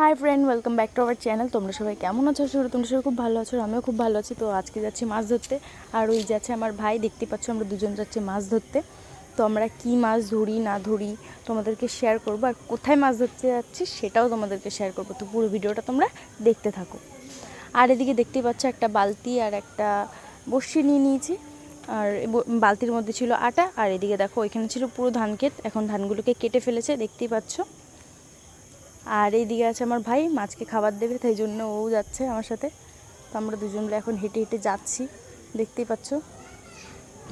Hi friend welcome back to our channel তোমরা সবাই কেমন আছো? শুরু তোমরা সবাই খুব ভালো আছো, আমিও খুব ভালো আছি। তো আজকে যাচ্ছি মাছ ধরতে। আর ওই যাচ্ছে আমার ভাই, দেখতে পাচ্ছ আমরা দুজন যাচ্ছি মাছ ধরতে। তো আমরা কি মাছ ধরি, না ধরি তোমাদেরকে শেয়ার করব। আর কোথায় মাছ ধরতে যাচ্ছি সেটাও তোমাদেরকে শেয়ার করব। তো পুরো ভিডিওটা তোমরা দেখতে থাকো। আর এদিকে দেখতেই পাচ্ছ একটা বালতি আর একটা বড়শি নিয়ে নিয়েছি। আর বালতির মধ্যে ছিল আটা। আর এদিকে দেখো, ওইখানে ছিল পুরো ধান ক্ষেত। এখন ধানগুলোকে কেটে ফেলেছে, দেখতেই পাচ্ছ। আর এইদিকে আছে আমার ভাই, মাছকে খাবার দেবে, তাই জন্য ও যাচ্ছে আমার সাথে। তো আমরা দুজন মিলে এখন হেঁটে হেঁটে যাচ্ছি, দেখতেই পাচ্ছ।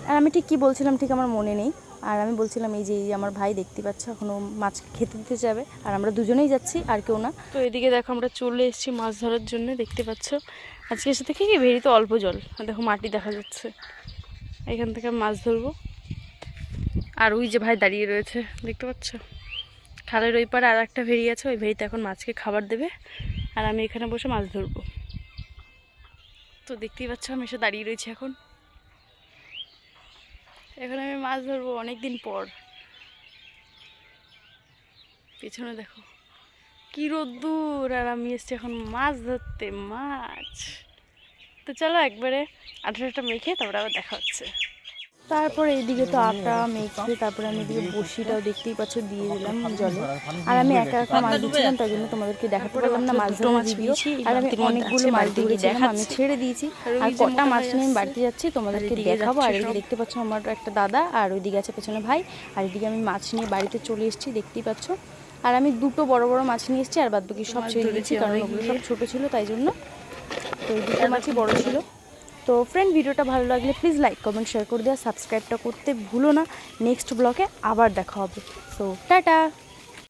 আর আমি ঠিক কী বলছিলাম ঠিক আমার মনে নেই। আর আমি বলছিলাম এই যে, এই আমার ভাই দেখতে পাচ্ছ এখনও মাছ খেতে দিতে যাবে। আর আমরা দুজনেই যাচ্ছি, আর কেউ না। তো এদিকে দেখো আমরা চলে এসেছি মাছ ধরার জন্য, দেখতে পাচ্ছ। আজকে এসে থেকে কি, ভেরিতে অল্প জল। দেখো মাটি দেখা যাচ্ছে। এখান থেকে মাছ ধরবো। আর ওই যে ভাই দাঁড়িয়ে রয়েছে, দেখতে পাচ্ছ? খালের ওই পারে আর একটা ভেড়ি আছে, ওই ভেড়িতে এখন মাছকে খাবার দেবে। আর আমি এখানে বসে মাছ ধরবো। তো দেখতেই পাচ্ছ, আমি এসে দাঁড়িয়ে রয়েছি এখন। এখন আমি মাছ ধরবো অনেক দিন পর। পিছনে দেখো, কি রোদ্দুর, আর আমি এসছি এখন মাছ ধরতে, মাছ। তো চলো একবারে আঠারোটা মেখে তারপরে আবার দেখা হচ্ছে। তারপরে এইদিকে তো আটা মেখে তারপরে আমি এদিকে বসিটাও দেখতেই পাচ্ছ দিয়ে দিলাম জলে। আর আমি একা একা মাছ দিচ্ছিলাম তাই জন্য তোমাদেরকে দেখাতে পারলাম না মাছ ধরার ভিডিও আর আমি অনেকগুলো মাছ ধরে দেখাম আমি ছেড়ে দিয়েছি। আর কটা মাছ নিয়ে আমি বাড়িতে যাচ্ছি তোমাদেরকে দেখাবো। আর এদিকে দেখতে পাচ্ছ আমার একটা দাদা আর ওইদিকে আছে পেছনে ভাই। আর এদিকে আমি মাছ নিয়ে বাড়িতে চলে এসেছি দেখতেই পাচ্ছ। আর আমি দুটো বড় বড় মাছ নিয়ে এসেছি আর বাদ বাকি সব ছেড়ে দিয়েছি কারণ ওগুলো সব ছোটো ছিল তাই জন্য। তো এই দুটো মাছই বড় ছিল। তো ফ্রেন্ড ভিডিওটা ভালো লাগলে প্লিজ লাইক কমেন্ট শেয়ার করে দেওয়া সাবস্ক্রাইবটা করতে ভুলো না। নেক্সট ব্লগে আবার দেখা হবে। So tata!